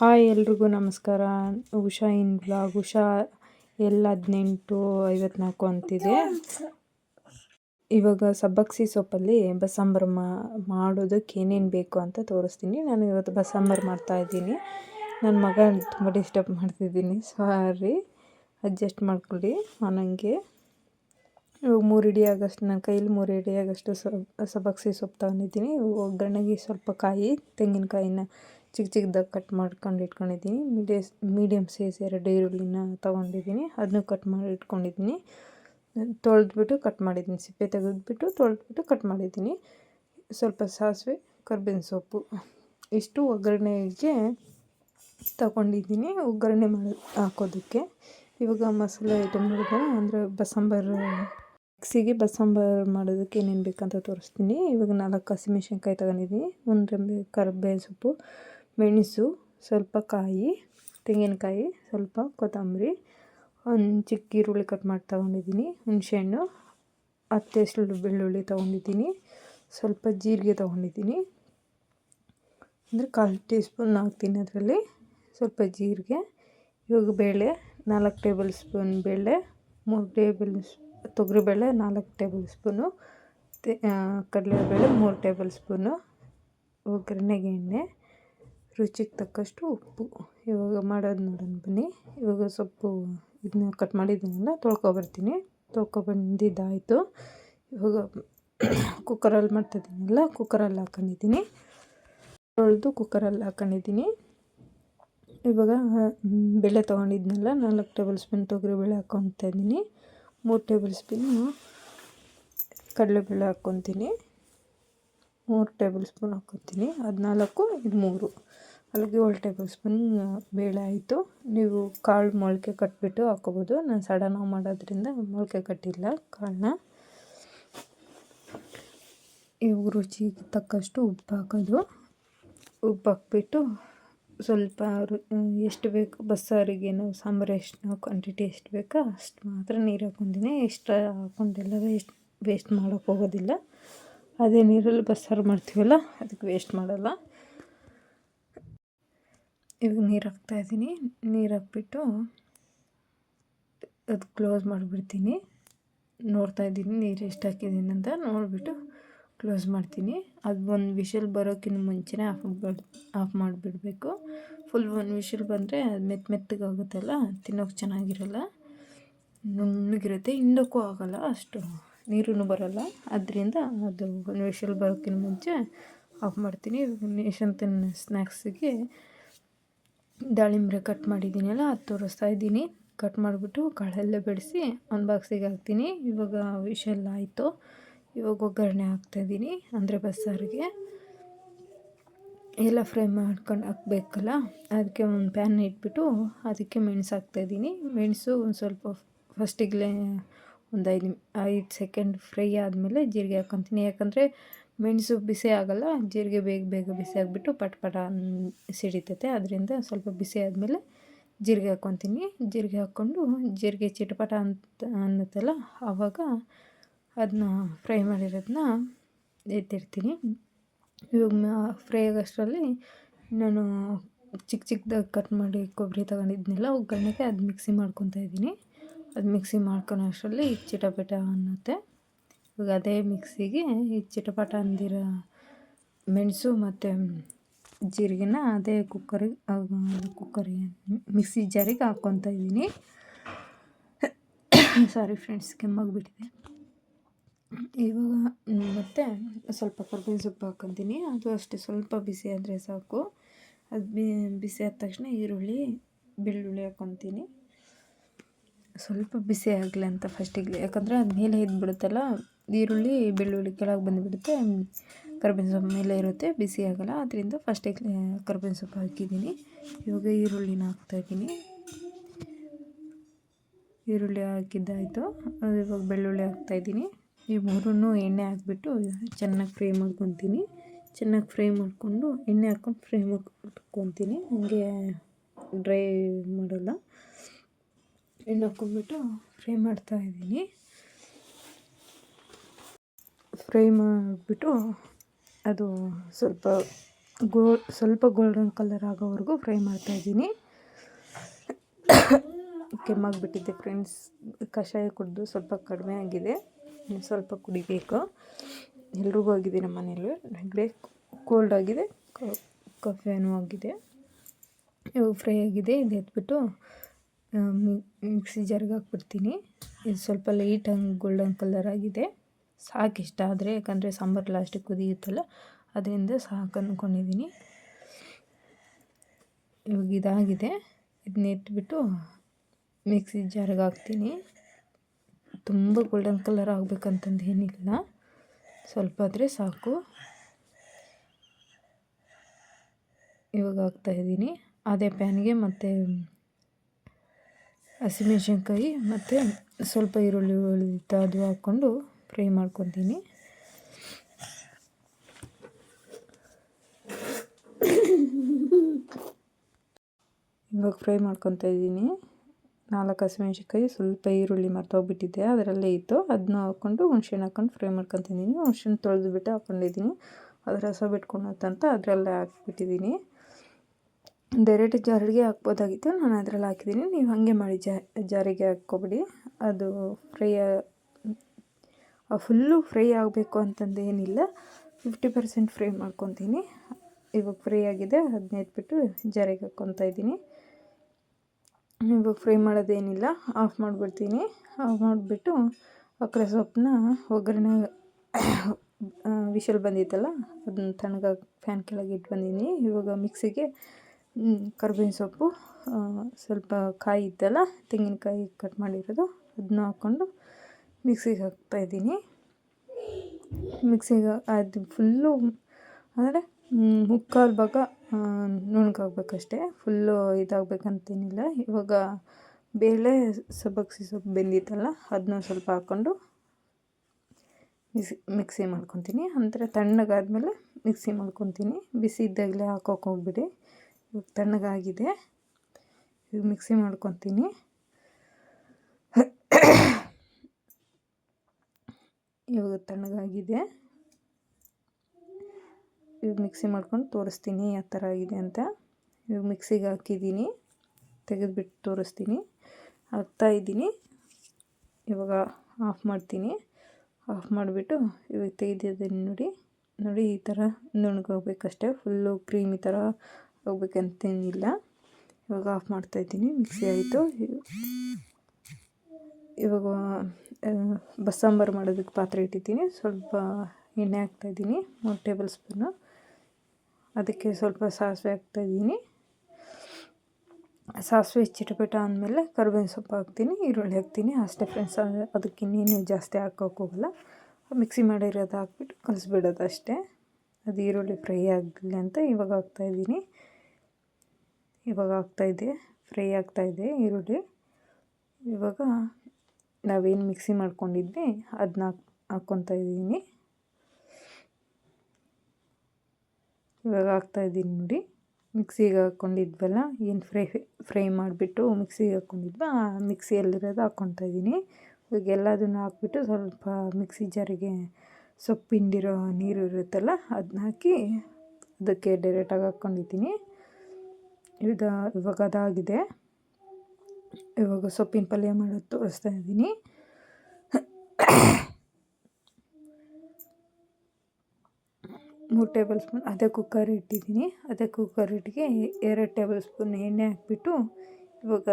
Hi ಎಲ್ರಿಗೂ ನಮಸ್ಕಾರ. Usha in blog. Usha ಎಲ್ಲ ಹದಿನೆಂಟು ಐವತ್ನಾಲ್ಕು ಅಂತಿದೆ. ಇವಾಗ ಸಬ್ಬಕ್ಸಿ ಸೊಪ್ಪಲ್ಲಿ ಬಸ್ಸಾಂಬಾರು ಮಾಡೋದಕ್ಕೆ ಏನೇನು ಬೇಕು ಅಂತ ತೋರಿಸ್ತೀನಿ. ನಾನು ಇವತ್ತು ಬಸ್ಸಾಂಬಾರು ಮಾಡ್ತಾಯಿದ್ದೀನಿ ನನ್ನ ಮಗ ತುಂಬ ಡಿಸ್ಟರ್ಬ್ ಮಾಡ್ತಿದ್ದೀನಿ. ಸಾರಿ. ಅಡ್ಜಸ್ಟ್ ಮಾಡ್ಕೊಳ್ಳಿ. ನನಗೆ ಇವಾಗ ಮೂರು ಇಡಿ ಆಗಷ್ಟು ನನ್ನ ಕೈಯಲ್ಲಿ ಮೂರು ಇಡಿ ಸೊ ಸಬ್ಬಕ್ಸಿ ಸೊಪ್ಪು ತಗೊಂಡಿದ್ದೀನಿ. ಒಗ್ಗರಣೆಗೆ ಸ್ವಲ್ಪ ಕಾಯಿ, ತೆಂಗಿನಕಾಯಿನ ಚಿಕ್ಕ ಚಿಕ್ಕದಾಗಿ ಕಟ್ ಮಾಡ್ಕೊಂಡು ಇಟ್ಕೊಂಡಿದ್ದೀನಿ. ಮೀಡಿಯಸ್ ಮೀಡಿಯಮ್ ಸೈಜ್ ಎರಡು ಈರುಳ್ಳಿನ ತೊಗೊಂಡಿದ್ದೀನಿ. ಅದನ್ನು ಕಟ್ ಮಾಡಿ ಇಟ್ಕೊಂಡಿದ್ದೀನಿ. ತೊಳೆದ್ಬಿಟ್ಟು ಕಟ್ ಮಾಡಿದ್ದೀನಿ. ಸಿಪ್ಪೆ ತೆಗೆದ್ಬಿಟ್ಟು ತೊಳೆದ್ಬಿಟ್ಟು ಕಟ್ ಮಾಡಿದ್ದೀನಿ. ಸ್ವಲ್ಪ ಸಾಸಿವೆ, ಕರ್ಬೇವಿನ ಸೊಪ್ಪು ಇಷ್ಟು ಒಗ್ಗರಣೆಗೆ ತಗೊಂಡಿದ್ದೀನಿ. ಒಗ್ಗರಣೆ ಮಾಡಿ ಹಾಕೋದಕ್ಕೆ. ಇವಾಗ ಮಸಾಲೆ ಐಟಮ್ ಮಾಡಿದ್ರೆ ಅಂದರೆ ಬಸಂಬಾರು, ಮಿಕ್ಸಿಗೆ ಬಸ್ಸಾಂಬಾರು ಮಾಡೋದಕ್ಕೆ ಏನೇನು ಬೇಕಂತ ತೋರಿಸ್ತೀನಿ. ಇವಾಗ ನಾಲ್ಕು ಹಸಿಮೆಣ್ಸಿನ್ಕಾಯಿ ತಗೊಂಡಿದ್ದೀನಿ. ಒಂದು ರೆಂಬೆ ಕರ್ಬೇವಿನ ಸೊಪ್ಪು ಮೆಣಸು, ಸ್ವಲ್ಪ ಕಾಯಿ, ತೆಂಗಿನಕಾಯಿ, ಸ್ವಲ್ಪ ಕೊತ್ತಂಬರಿ, ಒಂದು ಚಿಕ್ಕ ಈರುಳ್ಳಿ ಕಟ್ ಮಾಡಿ ತೊಗೊಂಡಿದ್ದೀನಿ ಹುಣಸೆಹಣ್ಣು ಹತ್ತು ಬೆಳ್ಳುಳ್ಳಿ ತೊಗೊಂಡಿದ್ದೀನಿ, ಸ್ವಲ್ಪ ಜೀರಿಗೆ ತೊಗೊಂಡಿದ್ದೀನಿ. ಅಂದರೆ ಕಾಲು ಟೀ ಸ್ಪೂನ್ ಹಾಕ್ತೀನಿ ಅದರಲ್ಲಿ ಸ್ವಲ್ಪ ಜೀರಿಗೆ, ಇವಾಗ ಬೇಳೆ ನಾಲ್ಕು ಟೇಬಲ್ ಸ್ಪೂನ್ ಬೇಳೆ, ಮೂರು ಟೇಬಲ್ ತೊಗರಿಬೇಳೆ ನಾಲ್ಕು ಟೇಬಲ್ ಸ್ಪೂನು ಕಡಲೆಬೇಳೆ ಮೂರು ಟೇಬಲ್ ಸ್ಪೂನು, ಒಗ್ಗರಣೆಗೆ ಎಣ್ಣೆ ರುಚಿಗೆ ತಕ್ಕಷ್ಟು ಉಪ್ಪು. ಇವಾಗ ಮಾಡೋದು ನೋಡೋಣ ಬನ್ನಿ. ಇವಾಗ ಸೊಪ್ಪು ಇದನ್ನ ಕಟ್ ಮಾಡಿದ್ದೀನಲ್ಲ ತೊಳ್ಕೊಬರ್ತೀನಿ ತೊಳ್ಕೊಬಂದಿದ್ದಾಯಿತು ಇವಾಗ ಕುಕ್ಕರಲ್ಲಿ ಮಾಡ್ತಾಯಿದ್ದೀನಲ್ಲ ಕುಕ್ಕರಲ್ಲಿ ಹಾಕೊಂಡಿದ್ದೀನಿ. ತೊಳೆದು ಕುಕ್ಕರಲ್ಲಿ ಹಾಕೊಂಡಿದ್ದೀನಿ. ಇವಾಗ ಬೇಳೆ ತೊಗೊಂಡಿದ್ನಲ್ಲ, ನಾಲ್ಕು ಟೇಬಲ್ ಸ್ಪೂನ್ ತೊಗರಿಬೇಳೆ ಹಾಕ್ಕೊತಾ ಇದ್ದೀನಿ. ಮೂರು ಟೇಬಲ್ ಸ್ಪೂನು ಕಡಲೆಬೇಳೆ ಹಾಕ್ಕೊತೀನಿ. ಮೂರು ಟೇಬಲ್ ಸ್ಪೂನ್ ಹಾಕ್ಕೊತೀನಿ. ಹದಿನಾಲ್ಕು, ಇದು ಮೂರು. ಅಲ್ಲಿಗೆ ಏಳು ಟೇಬಲ್ ಸ್ಪೂನ್ ಬೇಳೆ ಆಯಿತು. ನೀವು ಕಾಳು ಮೊಳಕೆ ಕಟ್ಬಿಟ್ಟು ಹಾಕ್ಕೋಬೋದು. ನಾನು ಸಡನ್ನಾಗಿ ಮಾಡೋದ್ರಿಂದ ಮೊಳಕೆ ಕಟ್ಟಿಲ್ಲ, ಕಾಳನ್ನ. ಇವು ರುಚಿಗೆ ತಕ್ಕಷ್ಟು ಉಪ್ಪು ಹಾಕೋದು. ಉಪ್ಪು ಹಾಕ್ಬಿಟ್ಟು ಸ್ವಲ್ಪ ಎಷ್ಟು ಬೇಕು ಬಸ್ಸಾರಿಗೆ ನಾವು ಸಾಂಬಾರು ಎಷ್ಟು ಕ್ವಾಂಟಿಟಿ ಎಷ್ಟು ಬೇಕೋ ಅಷ್ಟು ಮಾತ್ರ ನೀರು ಹಾಕ್ಕೊಂತೀನಿ ಎಷ್ಟು ಹಾಕ್ಕೊಂಡೆಲ್ಲ ವೇಸ್ಟ್ ವೇಸ್ಟ್ ಮಾಡೋಕ್ಕೆ ಹೋಗೋದಿಲ್ಲ. ಅದೇ ನೀರಲ್ಲಿ ಬಸ್ಸಾರು ಮಾಡ್ತೀವಲ್ಲ, ಅದಕ್ಕೆ ವೇಸ್ಟ್ ಮಾಡಲ್ಲ. ಇವಾಗ ನೀರು ಹಾಕ್ತಾಯಿದ್ದೀನಿ ನೀರು ಹಾಕ್ಬಿಟ್ಟು ಅದು ಕ್ಲೋಸ್ ಮಾಡಿಬಿಡ್ತೀನಿ. ನೋಡ್ತಾ ಇದ್ದೀನಿ ನೀರು ಎಷ್ಟು ಹಾಕಿದ್ದೀನಿ ಅಂತ. ನೋಡಿಬಿಟ್ಟು ಕ್ಲೋಸ್ ಮಾಡ್ತೀನಿ. ಅದು ಒಂದು ವಿಷಲ್ ಬರೋಕ್ಕಿಂತ ಮುಂಚೆನೇ ಆಫ್ ಬಿಡ್ ಆಫ್ ಮಾಡಿಬಿಡ್ಬೇಕು. ಫುಲ್ ಒಂದು ವಿಷಲ್ ಬಂದರೆ ಅದು ಮೆತ್ತ ಮೆತ್ತಗಾಗುತ್ತಲ್ಲ, ತಿನ್ನೋಕೆ ಚೆನ್ನಾಗಿರಲ್ಲ. ನುಣ್ಣಗಿರುತ್ತೆ. ಹಿಂಡೋಕ್ಕೂ ಆಗೋಲ್ಲ ಅಷ್ಟು. ನೀರೂ ಬರೋಲ್ಲ. ಅದರಿಂದ ಅದು ವಿಷಲ್ ಬರೋಕ್ಕಿಂತ ಮುಂಚೆ ಆಫ್ ಮಾಡ್ತೀನಿ. ತಿನ್ನ ಸ್ನ್ಯಾಕ್ಸಿಗೆ ದಾಳಿಂಬ್ರೆ ಕಟ್ ಮಾಡಿದ್ದೀನಲ್ಲ ಅದು ತೋರಿಸ್ತಾ ಇದ್ದೀನಿ. ಕಟ್ ಮಾಡಿಬಿಟ್ಟು ಕಾಳೆಲ್ಲ ಬೆಳೆಸಿ ಒಂದು ಬಾಕ್ಸಿಗೆ ಹಾಕ್ತೀನಿ. ಇವಾಗ ವಿಷಲ್ ಆಯಿತು. ಇವಾಗ ಒಗ್ಗರಣೆ ಹಾಕ್ತಾಯಿದ್ದೀನಿ ಅಂದರೆ ಬಸ್ಸಾರಿಗೆ. ಎಲ್ಲ ಫ್ರೈ ಮಾಡ್ಕೊಂಡು ಹಾಕ್ಬೇಕಲ್ಲ ಅದಕ್ಕೆ ಒಂದು ಪ್ಯಾನ್ ಇಟ್ಬಿಟ್ಟು ಅದಕ್ಕೆ ಮೆಣಸು ಹಾಕ್ತಾಯಿದ್ದೀನಿ ಮೆಣಸು ಒಂದು ಸ್ವಲ್ಪ ಫಸ್ಟಿಗೆ ಒಂದು ಐದು ಐದು ಸೆಕೆಂಡ್ ಫ್ರೈ ಆದಮೇಲೆ ಜೀರಿಗೆ ಹಾಕ್ಕೊತೀನಿ. ಯಾಕಂದರೆ ಮೆಣಸು ಬಿಸಿ ಆಗೋಲ್ಲ, ಜೀರಿಗೆ ಬೇಗ ಬೇಗ ಬಿಸಿ ಆಗಿಬಿಟ್ಟು ಪಟ್ ಪಟ ಸಿಡಿತೈತೆ. ಅದರಿಂದ ಸ್ವಲ್ಪ ಬಿಸಿ ಆದಮೇಲೆ ಜೀರಿಗೆ ಹಾಕ್ಕೊತೀನಿ. ಜೀರಿಗೆ ಹಾಕ್ಕೊಂಡು ಜೀರಿಗೆ ಚಿಟಪಟ ಅಂತ ಅನ್ನತ್ತಲ್ಲ, ಆವಾಗ ಅದನ್ನ ಫ್ರೈ ಮಾಡಿರೋದನ್ನ ಎತ್ತಿರ್ತೀನಿ. ಇವಾಗ ಫ್ರೈ ಆಗೋಷ್ಟರಲ್ಲಿ ನಾನು ಚಿಕ್ಕ ಚಿಕ್ಕದಾಗಿ ಕಟ್ ಮಾಡಿ ಕೊಬ್ಬರಿ ತಗೊಂಡಿದ್ನೆಲ್ಲ ಒಗ್ಗರಣೆಗೆ ಅದು ಮಿಕ್ಸಿ ಮಾಡ್ಕೊತಾ ಇದ್ದೀನಿ. ಅದು ಮಿಕ್ಸಿ ಮಾಡ್ಕೊಳೋ ಅಷ್ಟರಲ್ಲಿ ಚಿಟಪಟ ಅನ್ನುತ್ತೆ. ಇವಾಗ ಅದೇ ಮಿಕ್ಸಿಗೆ ಈ ಚಿಟಪಟ ಅಂದಿರೋ ಮೆಣಸು ಮತ್ತು ಜೀರಿಗೆನ ಅದೇ ಕುಕ್ಕರಿಗೆ ಕುಕ್ಕರಿಗೆ ಮಿಕ್ಸಿ ಜಾರಿಗೆ ಹಾಕ್ಕೊತಾ ಇದ್ದೀನಿ. ಸಾರಿ ಫ್ರೆಂಡ್ಸ್ ಕೆಮ್ಮಾಗಿಬಿಟ್ಟಿದೆ. ಇವಾಗ ಮತ್ತು ಸ್ವಲ್ಪ ಕರ್ಬೇವಿನ ಸೊಪ್ಪು ಹಾಕ್ಕೊತೀನಿ. ಅದು ಅಷ್ಟೇ, ಸ್ವಲ್ಪ ಬಿಸಿ ಆದರೆ ಸಾಕು. ಅದು ಬಿಸಿ ಆದ ತಕ್ಷಣ ಈರುಳ್ಳಿ, ಬೆಳ್ಳುಳ್ಳಿ ಹಾಕ್ಕೊತೀನಿ. ಸ್ವಲ್ಪ ಬಿಸಿ ಆಗಲಿ ಅಂತ ಫಸ್ಟಿಗೆ ಯಾಕಂದರೆ ಅದು ಮೇಲೆ ಇದ್ಬಿಡುತ್ತಲ್ಲ ಈರುಳ್ಳಿ, ಬೆಳ್ಳುಳ್ಳಿ ಕೆಳಗೆ ಬಂದುಬಿಡುತ್ತೆ, ಕರ್ಬೇವಿನ ಸೊಪ್ಪು ಮೇಲೆ ಇರುತ್ತೆ, ಬಿಸಿ ಆಗೋಲ್ಲ. ಅದರಿಂದ ಫಸ್ಟಿಗೆ ಕರ್ಬೇವಿನ ಸೊಪ್ಪು ಹಾಕಿದ್ದೀನಿ. ಇವಾಗ ಈರುಳ್ಳಿನ ಹಾಕ್ತಾಯಿದ್ದೀನಿ ಈರುಳ್ಳಿ ಹಾಕಿದ್ದಾಯಿತು. ಇವಾಗ ಬೆಳ್ಳುಳ್ಳಿ ಹಾಕ್ತಾಯಿದ್ದೀನಿ ಈ ಮೂರನ್ನು ಎಣ್ಣೆ ಹಾಕ್ಬಿಟ್ಟು ಚೆನ್ನಾಗಿ ಫ್ರೈ ಮಾಡ್ಕೊತೀನಿ. ಚೆನ್ನಾಗಿ ಫ್ರೈ ಮಾಡಿಕೊಂಡು ಎಣ್ಣೆ ಹಾಕ್ಕೊಂಡು ಫ್ರೈ ಮಾಡ್ಕೊತೀನಿ. ಹಾಗೆ ಡ್ರೈ ಮಾಡೋಲ್ಲ. ಎಣ್ಣೆ ಹಾಕ್ಕೊಂಡ್ಬಿಟ್ಟು ಫ್ರೈ ಮಾಡ್ತಾಯಿದ್ದೀನಿ ಫ್ರೈ ಮಾಡಿಬಿಟ್ಟು ಅದು ಸ್ವಲ್ಪ ಗೋ ಸ್ವಲ್ಪ ಗೋಲ್ಡನ್ ಕಲರ್ ಆಗೋವರೆಗೂ ಫ್ರೈ ಮಾಡ್ತಾಯಿದ್ದೀನಿ ಕೆಮ್ಮಾಗಿಬಿಟ್ಟಿದ್ದೆ ಫ್ರೆಂಡ್ಸ್. ಕಷಾಯ ಕುಡಿದು ಸ್ವಲ್ಪ ಕಡಿಮೆ ಆಗಿದೆ. ಸ್ವಲ್ಪ ಕುಡಿಬೇಕು. ಎಲ್ರಿಗೂ ಆಗಿದೆ ನಮ್ಮ ಮನೇಲಿ ನೆಗಡಿ ಕೋಲ್ಡ್ ಆಗಿದೆ. ಕಫೇನೂ ಆಗಿದೆ. ಇವು ಫ್ರೈ ಆಗಿದೆ. ಇದು ಎತ್ಬಿಟ್ಟು ಮಿಕ್ಸಿ ಜಾರ್ಗೆ ಹಾಕ್ಬಿಡ್ತೀನಿ. ಇದು ಸ್ವಲ್ಪ ಲೈಟಾಗಿ ಗೋಲ್ಡನ್ ಕಲರ್ ಆಗಿದೆ. ಸಾಕಿಷ್ಟ ಆದರೆ, ಯಾಕಂದರೆ ಸಾಂಬಾರು ಲಾಸ್ಟಿಗೆ ಕುದಿಯುತ್ತಲ್ಲ, ಅದರಿಂದ ಸಾಕು ಅಂದ್ಕೊಂಡಿದ್ದೀನಿ ಇವಾಗ ಇದಾಗಿದೆ. ಇದನ್ನ ಎತ್ಬಿಟ್ಟು ಮಿಕ್ಸಿ ಜಾರ್ಗೆ ಹಾಕ್ತೀನಿ. ತುಂಬ ಗೋಲ್ಡನ್ ಕಲರ್ ಆಗಬೇಕಂತಂದು ಏನಿಲ್ಲ. ಸ್ವಲ್ಪ ಆದರೆ ಸಾಕು. ಇವಾಗ ಹಾಕ್ತಾಯಿದ್ದೀನಿ ಅದೇ ಪ್ಯಾನ್ಗೆ ಮತ್ತು ಹಸಿಮೆಣ್ಸಿನ್ಕಾಯಿ ಮತ್ತು ಸ್ವಲ್ಪ ಈರುಳ್ಳಿ ಅದು ಹಾಕ್ಕೊಂಡು ಫ್ರೈ ಮಾಡ್ಕೊತೀನಿ. ಇವಾಗ ಫ್ರೈ ಮಾಡ್ಕೊತಾ ಇದ್ದೀನಿ. ನಾಲ್ಕು ಹಸಿಮೆಣ್ಸಿನ್ಕಾಯಿ ಸ್ವಲ್ಪ ಈರುಳ್ಳಿ ಮರ್ತೋಗ್ಬಿಟ್ಟಿದ್ದೆ ಅದರಲ್ಲೇ ಇತ್ತು. ಅದನ್ನ ಹಾಕ್ಕೊಂಡು ಹುಣ್ಸೆಹಣ್ಣು ಹಾಕ್ಕೊಂಡು ಫ್ರೈ ಮಾಡ್ಕೊತಿದ್ದೀನಿ ತೊಳೆದು ಬಿಟ್ಟು ಹಾಕ್ಕೊಂಡಿದ್ದೀನಿ ಅದು ರಸ ಬಿಟ್ಕೊಳತ್ತಂತ ಅದರಲ್ಲೇ ಹಾಕ್ಬಿಟ್ಟಿದ್ದೀನಿ. ಡೈರೆಕ್ಟ್ ಜಾರಿಗೆ ಹಾಕ್ಬೋದಾಗಿತ್ತು. ನಾನು ಅದರಲ್ಲಿ ಹಾಕಿದ್ದೀನಿ. ನೀವು ಹಾಗೆ ಮಾಡಿ ಜಾರಿಗೆ ಹಾಕ್ಕೊಬಿಡಿ. ಅದು ಫ್ರೈ ಫುಲ್ಲು ಫ್ರೈ ಆಗಬೇಕು ಅಂತಂದು ಏನಿಲ್ಲ. ಫಿಫ್ಟಿ ಪರ್ಸೆಂಟ್ ಫ್ರೈ ಮಾಡ್ಕೊತೀನಿ. ಇವಾಗ ಫ್ರೈ ಆಗಿದೆ. ಅದನ್ನ ಎತ್ಬಿಟ್ಟು ಜಾರಿಗೆ ಹಾಕ್ಕೊತಾ ಇದ್ದೀನಿ. ಇವಾಗ ಫ್ರೈ ಮಾಡೋದೇನಿಲ್ಲ. ಆಫ್ ಮಾಡಿಬಿಡ್ತೀನಿ. ಆಫ್ ಮಾಡಿಬಿಟ್ಟು ಅಕ್ರೆ ಸೊಪ್ಪನ್ನ ಒಗ್ಗರಣೆ ವಿಷಲ್ ಬಂದಿತ್ತಲ್ಲ, ಅದನ್ನ ತಣ್ಣಗಾಗಿ ಫ್ಯಾನ್ ಕೆಳಗೆ ಇಟ್ಟು ಬಂದಿದ್ದೀನಿ ಇವಾಗ ಮಿಕ್ಸಿಗೆ ಕರ್ಬೇವಿನ ಸೊಪ್ಪು ಸ್ವಲ್ಪ ಕಾಯಿ ಇತ್ತಲ್ಲ, ತೆಂಗಿನಕಾಯಿ ಕಟ್ ಮಾಡಿರೋದು ಅದನ್ನ ಹಾಕ್ಕೊಂಡು ಮಿಕ್ಸಿಗೆ ಹಾಕ್ತಾಯಿದ್ದೀನಿ ಮಿಕ್ಸಿಗೆ ಅದು ಫುಲ್ಲು ಅಂದರೆ ಮುಕ್ಕಾಲು ಭಾಗ ನುಣ್ಣಗಾಗಬೇಕಷ್ಟೇ ಫುಲ್ಲು ಇದಾಗಬೇಕಂತೇನಿಲ್ಲ. ಇವಾಗ ಬೇಳೆ, ಸಬ್ಬಕ್ಸಿ ಸೊಪ್ಪು ಬೆಂದಿತ್ತಲ್ಲ ಅದನ್ನ ಸ್ವಲ್ಪ ಹಾಕ್ಕೊಂಡು ಮಿಕ್ಸಿ ಮಿಕ್ಸಿ ಮಾಡ್ಕೊತೀನಿ. ಅಂದರೆ ತಣ್ಣಗಾದಮೇಲೆ ಮಿಕ್ಸಿ ಮಾಡ್ಕೊತೀನಿ. ಬಿಸಿ ಇದ್ದಾಗಲೇ ಹಾಕೋಕೆ ಹೋಗ್ಬಿಡಿ. ತಣ್ಣಗಾಗಿದೆ. ಈಗ ಮಿಕ್ಸಿ ಮಾಡ್ಕೊತೀನಿ. ಇವಾಗ ತಣ್ಣಗಾಗಿದೆ. ಇವಾಗ ಮಿಕ್ಸಿ ಮಾಡ್ಕೊಂಡು ತೋರಿಸ್ತೀನಿ ಯಾವ ಥರ ಆಗಿದೆ ಅಂತ. ಇವಾಗ ಮಿಕ್ಸಿಗೆ ಹಾಕಿದ್ದೀನಿ. ತೆಗೆದುಬಿಟ್ಟು ತೋರಿಸ್ತೀನಿ. ಹಾಕ್ತಾ ಇದ್ದೀನಿ. ಇವಾಗ ಆಫ್ ಮಾಡ್ತೀನಿ. ಆಫ್ ಮಾಡಿಬಿಟ್ಟು ಇವಾಗ ತೆಗೆದಿದ್ದೀನಿ ನೋಡಿ. ನೋಡಿ ಈ ಥರ ನುಣ್ಗೋಗ್ಬೇಕಷ್ಟೇ. ಫುಲ್ಲು ಕ್ರೀಮಿ ಥರ ಹೋಗ್ಬೇಕಂತೇನಿಲ್ಲ. ಇವಾಗ ಆಫ್ ಮಾಡ್ತಾಯಿದ್ದೀನಿ ಮಿಕ್ಸಿ ಆಯಿತು. ಇವಾಗ ಬಸ್ಸಾಂಬಾರು ಮಾಡೋದಕ್ಕೆ ಪಾತ್ರೆ ಇಟ್ಟಿದ್ದೀನಿ. ಸ್ವಲ್ಪ ಎಣ್ಣೆ ಹಾಕ್ತಾಯಿದ್ದೀನಿ ಮೂರು ಟೇಬಲ್ ಸ್ಪೂನು. ಅದಕ್ಕೆ ಸ್ವಲ್ಪ ಸಾಸಿವೆ ಹಾಕ್ತಾಯಿದ್ದೀನಿ ಸಾಸಿವೆ ಚಿಟಪಟ ಆದಮೇಲೆ ಕರ್ಬೇವಿನ ಸೊಪ್ಪು ಹಾಕ್ತೀನಿ, ಈರುಳ್ಳಿ ಹಾಕ್ತೀನಿ. ಅಷ್ಟೇ ಫ್ರೆಂಡ್ಸ್ ಅದಕ್ಕೆ ಇನ್ನೇನು ಜಾಸ್ತಿ ಹಾಕೋಕೆ ಹೋಗಲ್ಲ. ಮಿಕ್ಸಿ ಮಾಡಿರೋದು ಹಾಕ್ಬಿಟ್ಟು ಕಲಿಸ್ಬಿಡೋದು ಅಷ್ಟೇ. ಅದು ಈರುಳ್ಳಿ ಫ್ರೈ ಆಗಲಿ ಅಂತ ಇವಾಗ ಹಾಕ್ತಾಯಿದ್ದೀನಿ ಇವಾಗ ಆಗ್ತಾಯಿದೆ ಫ್ರೈ ಆಗ್ತಾಯಿದೆ ಈರುಳ್ಳಿ. ಇವಾಗ ನಾವೇನು ಮಿಕ್ಸಿ ಮಾಡ್ಕೊಂಡಿದ್ವಿ ಅದನ್ನ ಹಾಕ್ಕೊತಾ ಇದ್ದೀನಿ. ಇವಾಗ ಹಾಕ್ತಾಯಿದ್ದೀನಿ ನೋಡಿ, ಮಿಕ್ಸಿಗೆ ಹಾಕ್ಕೊಂಡಿದ್ವಲ್ಲ ಏನು ಫ್ರೈ ಫ್ರೈ ಮಾಡಿಬಿಟ್ಟು ಮಿಕ್ಸಿಗೆ ಹಾಕ್ಕೊಂಡಿದ್ವ ಆ ಮಿಕ್ಸಿಯಲ್ಲಿರೋದು ಹಾಕ್ಕೊತಾ ಇದ್ದೀನಿ. ಇವಾಗ ಎಲ್ಲದನ್ನು ಹಾಕ್ಬಿಟ್ಟು ಸ್ವಲ್ಪ ಮಿಕ್ಸಿ ಜಾರಿಗೆ ಸೊಪ್ಪು ಹಿಂಡಿರೋ ನೀರು ಇರುತ್ತಲ್ಲ ಅದನ್ನ ಹಾಕಿ ಅದಕ್ಕೆ ಡೈರೆಕ್ಟಾಗಿ ಹಾಕ್ಕೊಂಡಿದ್ದೀನಿ ಇದು ಇವಾಗ ಅದಾಗಿದೆ. ಇವಾಗ ಸೊಪ್ಪಿನ ಪಲ್ಯ ಮಾಡೋದು ತೋರಿಸ್ತಾ ಇದ್ದೀನಿ. ಮೂರು ಟೇಬಲ್ ಸ್ಪೂನ್, ಅದೇ ಕುಕ್ಕರ್ ಇಟ್ಟಿದ್ದೀನಿ. ಅದೇ ಕುಕ್ಕರ್ ಇಟ್ಟಿಗೆ ಎರಡು ಟೇಬಲ್ ಸ್ಪೂನ್ ಎಣ್ಣೆ ಹಾಕ್ಬಿಟ್ಟು ಇವಾಗ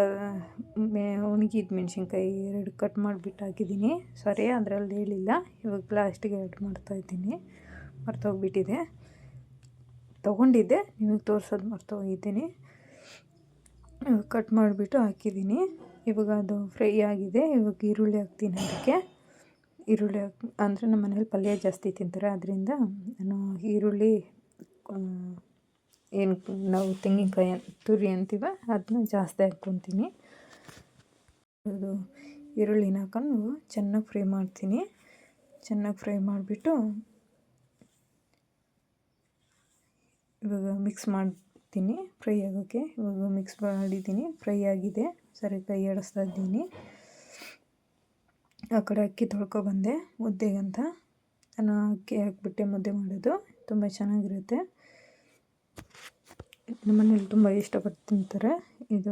ಮೆ ಒಣಗಿದ ಮೆಣಸಿನ್ಕಾಯಿ ಎರಡು ಕಟ್ ಮಾಡಿಬಿಟ್ಟು ಹಾಕಿದ್ದೀನಿ. ಸಾರಿ, ಅದರಲ್ಲಿ ಹೇಳಿಲ್ಲ. ಇವಾಗ ಲಾಸ್ಟಿಗೆ ಆ್ಯಡ್ ಮಾಡ್ತಾಯಿದ್ದೀನಿ ಮರ್ತೋಗ್ಬಿಟ್ಟಿದೆ. ತೊಗೊಂಡಿದ್ದೆ. ನಿಮಗೆ ತೋರಿಸೋದು ಮರ್ತೋಗಿದ್ದೀನಿ. ಕಟ್ ಮಾಡಿಬಿಟ್ಟು ಹಾಕಿದ್ದೀನಿ. ಇವಾಗ ಅದು ಫ್ರೈ ಆಗಿದೆ. ಇವಾಗ ಈರುಳ್ಳಿ ಹಾಕ್ತೀನಿ ಅದಕ್ಕೆ. ಈರುಳ್ಳಿ ಹಾಕಿ, ಅಂದರೆ ನಮ್ಮ ಮನೇಲಿ ಪಲ್ಯ ಜಾಸ್ತಿ ತಿಂತಾರೆ. ಅದರಿಂದ ನಾನು ಈರುಳ್ಳಿ ಏನು ನಾವು ತೆಂಗಿನಕಾಯಿ ತುರಿ ಅಂತೀವ, ಅದನ್ನ ಜಾಸ್ತಿ ಹಾಕ್ಕೊತೀನಿ. ಅದು ಈರುಳ್ಳಿನ ಹಾಕೊಂಡು ಚೆನ್ನಾಗಿ ಫ್ರೈ ಮಾಡ್ತೀನಿ. ಚೆನ್ನಾಗಿ ಫ್ರೈ ಮಾಡಿಬಿಟ್ಟು ಇವಾಗ ಮಿಕ್ಸ್ ಮಾಡ್ತೀನಿ. ಫ್ರೈ ಆಗೋಕ್ಕೆ ಇವಾಗ ಮಿಕ್ಸ್ ಮಾಡಿದ್ದೀನಿ. ಫ್ರೈ ಆಗಿದೆ. ಸರಿ, ಕೈ ಆಡಿಸ್ತಾ ಇದ್ದೀನಿ. ಆ ಕಡೆ ಅಕ್ಕಿ ತೊಳ್ಕೊಬಂದೆ ಮುದ್ದೆಗಂತ ನಾನು ಅಕ್ಕಿ ಹಾಕ್ಬಿಟ್ಟೆ ಮುದ್ದೆ ಮಾಡೋದು. ತುಂಬ ಚೆನ್ನಾಗಿರುತ್ತೆ. ನಮ್ಮನೇಲಿ ತುಂಬ ಇಷ್ಟಪಟ್ಟು ತಿಂತಾರೆ. ಇದು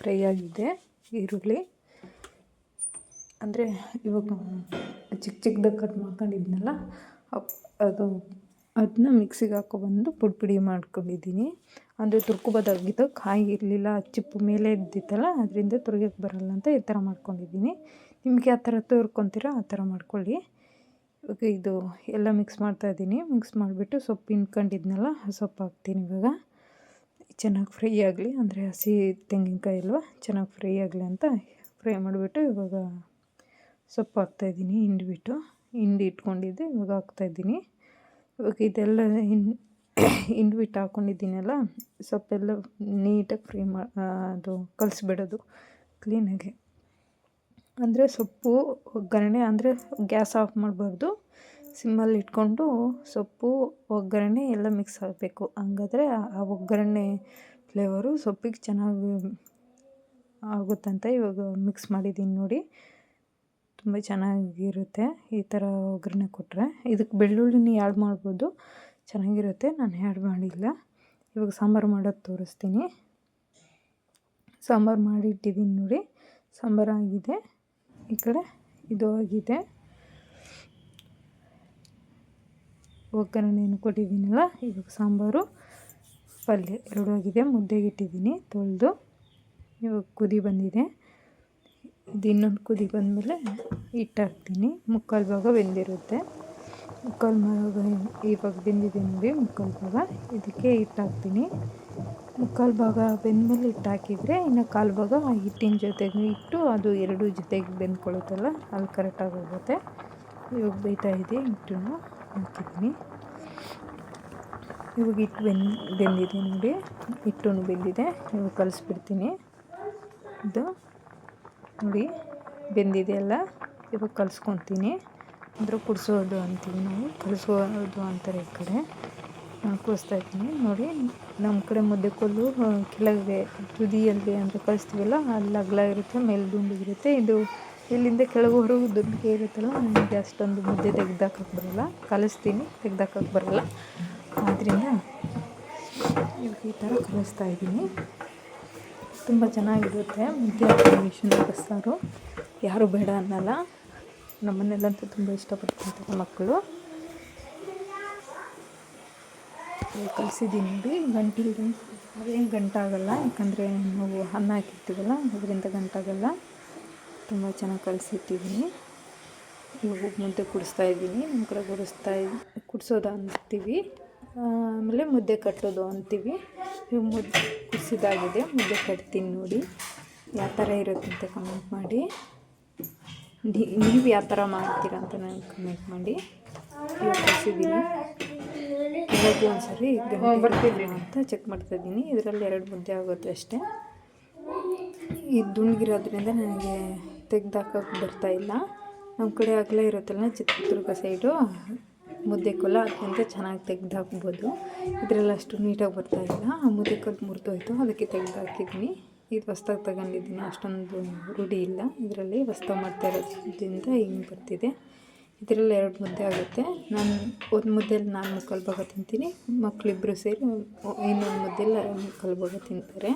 ಫ್ರೈ ಆಗಿದೆ. ಈರುಳ್ಳಿ. ಅಂದರೆ ಇವಾಗ ಚಿಕ್ಕ ಚಿಕ್ಕದಾಗಿ ಕಟ್ ಮಾಡ್ಕೊಂಡಿದ್ನಲ್ಲ ಅದು ಅದನ್ನ ಮಿಕ್ಸಿಗೆ ಹಾಕೊಬಂದು ಪುಡಿ ಪುಡಿ ಮಾಡ್ಕೊಂಡಿದ್ದೀನಿ. ಅಂದರೆ ತುರ್ಕೊಬೋದಾಗಿತ್ತು ಕಾಯಿ ಇರಲಿಲ್ಲ, ಚಿಪ್ಪು ಮೇಲೆ ಇದ್ದಿತ್ತಲ್ಲ, ಅದರಿಂದ ತುರಿಯೋಕ್ಕೆ ಬರಲ್ಲ ಅಂತ ಈ ಥರ ಮಾಡ್ಕೊಂಡಿದ್ದೀನಿ. ನಿಮಗೆ ಯಾವ ಥರ ತುರ್ಕೊತೀರೋ ಆ ಥರ ಮಾಡ್ಕೊಳ್ಳಿ. ಇವಾಗ ಇದು ಎಲ್ಲ ಮಿಕ್ಸ್ ಮಾಡ್ತಾಯಿದ್ದೀನಿ ಮಿಕ್ಸ್ ಮಾಡಿಬಿಟ್ಟು ಸೊಪ್ಪು ಆ ಸೊಪ್ಪು ಹಾಕ್ತೀನಿ ಇವಾಗ. ಚೆನ್ನಾಗಿ ಫ್ರೈ ಆಗಲಿ, ಅಂದರೆ ಹಸಿ ತೆಂಗಿನಕಾಯಿ ಅಲ್ವಾ, ಚೆನ್ನಾಗಿ ಫ್ರೈ ಆಗಲಿ ಅಂತ ಫ್ರೈ ಮಾಡಿಬಿಟ್ಟು ಇವಾಗ ಸೊಪ್ಪು ಹಾಕ್ತಾಯಿದ್ದೀನಿ ಹಿಂಡಿಬಿಟ್ಟು. ಹಿಂಡಿ ಇಟ್ಕೊಂಡಿದ್ದೆ ಇವಾಗ ಹಾಕ್ತಾಯಿದ್ದೀನಿ ಇವಾಗ ಇದೆಲ್ಲ ಇನ್ನು ಇನ್ವಿಟ್ ಹಾಕ್ಕೊಂಡಿದ್ದೀನಲ್ಲ ಸೊಪ್ಪೆಲ್ಲ ನೀಟಾಗಿ ಫ್ರೈ ಮಾ ಅದು ಕಲಿಸ್ಬಿಡೋದು ಕ್ಲೀನಾಗಿ ಅಂದರೆ ಸೊಪ್ಪು, ಒಗ್ಗರಣೆ ಅಂದರೆ ಗ್ಯಾಸ್ ಆಫ್ ಮಾಡಬಾರ್ದು. ಸಿಮ್ಮಲ್ಲಿ ಇಟ್ಕೊಂಡು ಸೊಪ್ಪು, ಒಗ್ಗರಣೆ ಎಲ್ಲ ಮಿಕ್ಸ್ ಆಗಬೇಕು. ಹಂಗಾದ್ರೆ ಆ ಒಗ್ಗರಣೆ ಫ್ಲೇವರು ಸೊಪ್ಪಿಗೆ ಚೆನ್ನಾಗಿ ಆಗುತ್ತಂತ ಇವಾಗ ಮಿಕ್ಸ್ ಮಾಡಿದ್ದೀನಿ ನೋಡಿ. ತುಂಬ ಚೆನ್ನಾಗಿರುತ್ತೆ. ಈ ಥರ ಒಗ್ಗರಣೆ ಕೊಟ್ಟರೆ ಇದಕ್ಕೆ ಬೆಳ್ಳುಳ್ಳಿನ ಆ್ಯಡ್ ಮಾಡ್ಬೋದು. ಚೆನ್ನಾಗಿರುತ್ತೆ. ನಾನು ಆ್ಯಡ್ ಮಾಡಿಲ್ಲ. ಇವಾಗ ಸಾಂಬಾರು ಮಾಡೋದು ತೋರಿಸ್ತೀನಿ. ಸಾಂಬಾರು ಮಾಡಿಟ್ಟಿದ್ದೀನಿ ನೋಡಿ. ಸಾಂಬಾರು ಆಗಿದೆ. ಈ ಕಡೆ ಇದು ಆಗಿದೆ. ಒಗ್ಗರಣೆಯನ್ನು ಕೊಟ್ಟಿದ್ದೀನಲ್ಲ. ಇವಾಗ ಸಾಂಬಾರು, ಪಲ್ಯ ಎರಡು ಆಗಿದೆ. ಮುದ್ದೆಗೆ ಇಟ್ಟಿದ್ದೀನಿ ತೊಳೆದು. ಇವಾಗ ಕುದಿ ಬಂದಿದೆ. ಇದು ಇನ್ನೊಂದು ಕುದಿ ಬಂದಮೇಲೆ ಹಿಟ್ಟು ಹಾಕ್ತೀನಿ ಮುಕ್ಕಾಲು ಭಾಗ ಬೆಂದಿರುತ್ತೆ. ಮುಕ್ಕಾಲು ಭಾಗ ಇವಾಗ ಬೆಂದಿದೆ ನೋಡಿ ಮುಕ್ಕಾಲು ಭಾಗ. ಇದಕ್ಕೆ ಹಿಟ್ಟಾಕ್ತೀನಿ. ಮುಕ್ಕಾಲು ಭಾಗ ಬೆಂದಮೇಲೆ ಹಿಟ್ಟು ಹಾಕಿದರೆ ಇನ್ನು ಕಾಲು ಭಾಗ ಹಿಟ್ಟಿನ ಜೊತೆಗೆ ಇಟ್ಟು ಅದು ಎರಡು ಜೊತೆಗೆ ಬೆಂದ್ಕೊಳ್ಳುತ್ತಲ್ಲ, ಅಲ್ಲಿ ಕರೆಕ್ಟಾಗಿ ಹೋಗುತ್ತೆ. ಇವಾಗ ಬೇಯ್ತಾ ಇದೆ ಹಿಟ್ಟನ್ನು. ಹಾಕಿದ್ದೀನಿ. ಇವಾಗ ಹಿಟ್ಟು ಬೆಂದು, ಬೆಂದಿದೆ ನೋಡಿ. ಹಿಟ್ಟು ಬೆಂದಿದೆ. ಇವಾಗ ಕಲಿಸ್ಬಿಡ್ತೀನಿ. ಇದು ನೋಡಿ, ಬೆಂದಿದೆ ಅಲ್ಲ? ಇವಾಗ ಕಲಿಸ್ಕೊತೀನಿ. ಅಂದರೆ ಕುಡಿಸೋದು ಅಂತೀವಿ ನಾವು. ಕಲಿಸೋದು ಅಂತಾರೆ ಈ ಕಡೆ. ನಾನು ಕುದಿಸ್ತಾ ಇದ್ದೀನಿ. ನೋಡಿ, ನಮ್ಮ ಕಡೆ ಮುದ್ದೆ ಕೊಲ್ಲು ಕೆಳಗೆ ತುದಿಯಲ್ಲಿ ಅಂದರೆ ಕಲಿಸ್ತೀವಲ್ಲ, ಅಲ್ಲಿ ಅಗಲ ಇರುತ್ತೆ, ಮೇಲೆ ದುಂಡಿಗಿರುತ್ತೆ ಇದು ಇಲ್ಲಿಂದ ಕೆಳಗುವರೆಗೂ ದುಂಡಿಗೆ ಇರುತ್ತಲ್ಲ ನನಗೆ ಅಷ್ಟೊಂದು ಮುದ್ದೆ ತೆಗ್ದಾಕಕ್ಕೆ ಬರೋಲ್ಲ. ಕಲಿಸ್ತೀನಿ, ತೆಗ್ದಾಕಕ್ಕೆ ಬರೋಲ್ಲ. ಆದ್ದರಿಂದ ಇವಾಗ ಈ ಥರ ಕಲಿಸ್ತಾ ಇದ್ದೀನಿ. ತುಂಬ ಚೆನ್ನಾಗಿರುತ್ತೆ. ಮುದ್ದೆ ಮಿಷನ್ ಬಸ್ಸಾರು ಯಾರು ಬೇಡ ಅನ್ನಲ್ಲ. ನಮ್ಮನೆಯಲ್ಲಂತೂ ತುಂಬ ಇಷ್ಟಪಟ್ಟು ತಿಂತಾರೆ ಮಕ್ಕಳು ಕಲಿಸಿದ್ದೀನಿ ನೋಡಿ. ಗಂಟಿಲ್ ಅದೇನು ಗಂಟಾಗಲ್ಲ ಯಾಕಂದರೆ ನಾವು ಅನ್ನ ಹಾಕಿರ್ತೀವಲ್ಲ, ಅದರಿಂದ ಗಂಟಾಗಲ್ಲ ತುಂಬ ಚೆನ್ನಾಗಿ ಕಲಿಸಿಟ್ಟಿದ್ದೀನಿ ಇವಾಗ ಮುದ್ದೆ ಕುಡಿಸ್ತಾ ಇದ್ದೀನಿ. ನಮ್ಮ ಕಡೆ ಕುಡಿಸ್ತಾ ಕುಡಿಸೋದು ಅಂತೀವಿ ಆಮೇಲೆ ಮುದ್ದೆ ಕಟ್ಟೋದು ಅಂತೀವಿ. ಇವು ಮುದ್ದೆ ಕುಸಿದಾಗಿದೆ ಮುದ್ದೆ ಕಟ್ತೀನಿ ನೋಡಿ. ಯಾವ ಥರ ಇರುತ್ತೆ ಅಂತ ಕಮೆಂಟ್ ಮಾಡಿ. ನೀವು ಯಾವ ಥರ ಮಾಡ್ತೀರಾ ಅಂತ ನನಗೆ ಕಮೆಂಟ್ ಮಾಡಿ. ಇವಾಗ ಕಲಿಸಿದ್ದೀನಿ ಒಂದು ಒಂದ್ಸರಿ ಬರ್ತಿದ್ದೀನಿ ಅಂತ ಚೆಕ್ ಮಾಡ್ತಾ ಇದ್ದೀನಿ. ಇದರಲ್ಲಿ ಎರಡು ಮುದ್ದೆ ಆಗುತ್ತೆ ಅಷ್ಟೇ. ಈ ದುಣ್ಗಿರೋದ್ರಿಂದ ನನಗೆ ತೆಗ್ದಾಕೋಕೆ ಬರ್ತಾ ಇಲ್ಲ. ನಮ್ಮ ಕಡೆ ಆಗಲೇ ಇರುತ್ತಲ್ಲ ಚಿತ್ರದುರ್ಗ ಸೈಡು ಮುದ್ದೆ ಕೊಲ್ಲ ಅತ್ಯಂತ ಚೆನ್ನಾಗಿ ತೆಗ್ದು ಹಾಕ್ಬೋದು ಇದರಲ್ಲಿ ಅಷ್ಟು ನೀಟಾಗಿ ಬರ್ತಾ ಇಲ್ಲ. ಆ ಮುದ್ದೆ ಕಲ್ಲು ಮುರಿದೋಯ್ತು. ಅದಕ್ಕೆ ತೆಗ್ದು ಹಾಕಿದ್ದೀನಿ ಇದು ಹೊಸ್ದಾಗಿ ತಗೊಂಡಿದ್ದೀನಿ. ಅಷ್ಟೊಂದು ರೂಢಿ ಇಲ್ಲ. ಇದರಲ್ಲಿ ಹೊಸ್ದಾಗಿ ಮಾಡ್ತಾ ಇರೋದ್ರಿಂದ ಹಿಂಗೆ ಬರ್ತಿದೆ. ಇದರಲ್ಲಿ ಎರಡು ಮುದ್ದೆ ಆಗುತ್ತೆ. ನಾನು ಒಂದು ಮುದ್ದೆಯಲ್ಲಿ ನಾನು ಮುಕ್ಕಾಲು ಭಾಗ ತಿಂತೀನಿ. ಮಕ್ಕಳಿಬ್ಬರು ಸೇರಿ ಇನ್ನೊಂದು ಮುದ್ದೆಯಲ್ಲಿ ಮುಕ್ಕಾಲು ಭಾಗ ತಿಂತಾರೆ.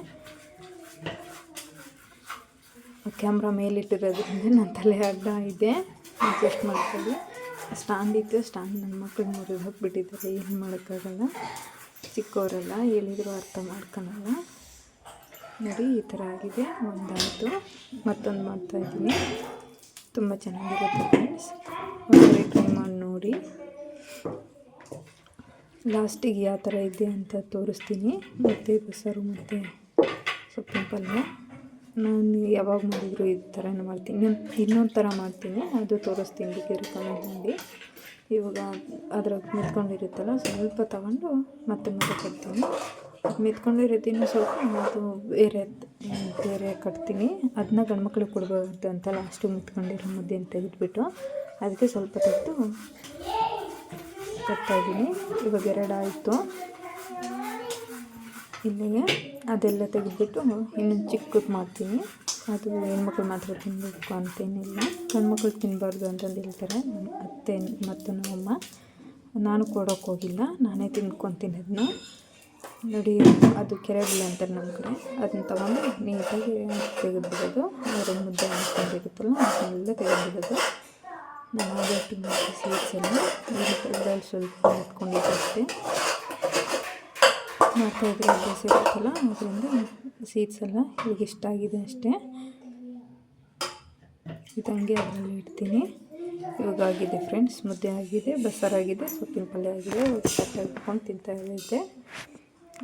ಕ್ಯಾಮ್ರಾ ಮೇಲಿಟ್ಟಿರೋದ್ರಿಂದ ನನ್ನ ತಲೆ ಅಡ್ಡ ಇದೆ. ಅಡ್ಜಸ್ಟ್ ಮಾಡ್ಕೊಳ್ಳಿ. ಸ್ಟ್ಯಾಂಡ್ ಇತ್ತು ಸ್ಟ್ಯಾಂಡ್ ನನ್ನ ಮಕ್ಕಳು ಮುರಿದು ಹೋಗಿಬಿಟ್ಟಿದ್ದಾರೆ, ಏನು ಮಾಡೋಕ್ಕಾಗಲ್ಲ. ಚಿಕ್ಕವರೆಲ್ಲ ಹೇಳಿದ್ರು ಅರ್ಥ ಮಾಡ್ಕೊಳಲ್ಲ. ನೋಡಿ, ಈ ಥರ ಆಗಿದೆ, ಒಂದಾಯಿತು. ಮತ್ತೊಂದು ಮಾಡ್ತಾ ಇದ್ದೀನಿ. ತುಂಬ ಚೆನ್ನಾಗಿರುತ್ತೆ ಫ್ರೆಂಡ್ಸ್ ಒಂದ್ಸರಿ ಟ್ರೈ ಮಾಡಿ ನೋಡಿ. ಲಾಸ್ಟಿಗೆ ಯಾವ ಥರ ಇದೆ ಅಂತ ತೋರಿಸ್ತೀನಿ. ಮತ್ತು ಬಸ್ಸಾರು, ಮತ್ತು ಸೊಪ್ಪಿನ ಪಲ್ಯ. ನಾನು ಯಾವಾಗ ಮಾಡಿದ್ರು ಈ ಥರನೇ ಮಾಡ್ತೀನಿ. ಇನ್ನೊಂದು ಇನ್ನೊಂದು ಥರ ಮಾಡ್ತೀನಿ. ಅದು ತೋರಿಸ್ತೀನಿ ಬೇಕಿದ್ರೆ ಕಮೆಂಟ್ ಮಾಡಿ. ಇವಾಗ ಅದ್ರಾಗ ಮೆತ್ಕೊಂಡಿರುತ್ತಲ್ಲ, ಸ್ವಲ್ಪ ತಗೊಂಡು ಮತ್ತೆ ಮತ್ತೆ ಕಟ್ತೀನಿ ಅದು ಮೆತ್ಕೊಂಡಿರುತ್ತೆ ಸ್ವಲ್ಪ ಅದು ಬೇರೆ ಬೇರೆ ಕಟ್ತೀನಿ. ಅದನ್ನ ಗಂಡು ಮಕ್ಳಿಗೆ ಕೊಡ್ಬಾರ್ದು ಅಂತ ಲಾಸ್ಟು ಮೆತ್ಕೊಂಡಿರೋ ಮುದ್ದೆನ ತೆಗೆದುಬಿಟ್ಟು. ಅದಕ್ಕೆ ಸ್ವಲ್ಪ ತೆಗೆದು ಕಟ್ತಾಯಿದ್ದೀನಿ ಇವಾಗ ಎರಡಾಯಿತು ಇಲ್ಲಿಗೆ ಅದೆಲ್ಲ ತೆಗೆದ್ಬಿಟ್ಟು ಇನ್ನೊಂದು ಚಿಕ್ಕದು ಮಾಡ್ತೀನಿ. ಅದು ಹೆಣ್ಮಕ್ಳು ಮಾತ್ರ ತಿನ್ನಬೇಕು ಅಂತೇನಿಲ್ಲ ಹೆಣ್ಮಕ್ಳು ತಿನ್ನಬಾರ್ದು ಅಂತಂದು ಹೇಳ್ತಾರೆ. ನಮ್ಮ ಅತ್ತೆ ಮತ್ತು ನಮ್ಮಮ್ಮ ನಾನು ಕೊಡೋಕೆ ಹೋಗಿಲ್ಲ. ನಾನೇ ತಿನ್ಕೊತೀನಿ ಅದನ್ನ ನೋಡಿ, ಅದು ಕೆರೆಗಳು ಅಂತಾರೆ ನಮ್ಮ ಕಡೆ. ಅದನ್ನ ತಗೊಂಡು ನೀಟಾಗಿ ತೆಗೆದುಬಿಡೋದು. ಅದರ ಮುದ್ದೆ ಅಂದ್ಕೊಂಡಿರುತ್ತಲ್ಲ ಅದನ್ನೆಲ್ಲ ತೆಗೆದುಬಿಡೋದು. ನಾನು ಆದಷ್ಟು ಮಾಡಿ ಸ್ವೀಟ್ಸ್ ಎಲ್ಲ ಇಲ್ಲಿ ಸ್ವಲ್ಪ ಇಟ್ಕೊಂಡಿದ್ದೆ ಮಾಡ್ತಾಯಿದ್ರೆ ಅಭ್ಯಾಸ ಇರುತ್ತಲ್ಲ ಅದರಿಂದ ಸೀಡ್ಸ್ ಎಲ್ಲ ಈಗ ಇಷ್ಟ ಆಗಿದೆ ಅಷ್ಟೇ. ಇದು ಹಂಗೆ ಅದರಲ್ಲಿ ಇಡ್ತೀನಿ. ಇವಾಗ ಆಗಿದೆ ಫ್ರೆಂಡ್ಸ್ ಮುದ್ದೆ ಆಗಿದೆ ಬಸ್ಸಾರಾಗಿದೆ ಸೊಪ್ಪಿನ ಪಲ್ಯ ಆಗಿದೆ ತಟ್ಟೆ ಇಟ್ಕೊಂಡು ತಿಂತಾ ಇದ್ದೆ.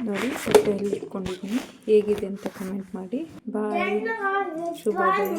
ನೋಡಿ ತಟ್ಟೆಯಲ್ಲಿ ಇಟ್ಕೊಂಡಿದ್ದೀನಿ. ಹೇಗಿದೆ ಅಂತ ಕಮೆಂಟ್ ಮಾಡಿ. ಬಾಯ್ ಶುಭೋದಯ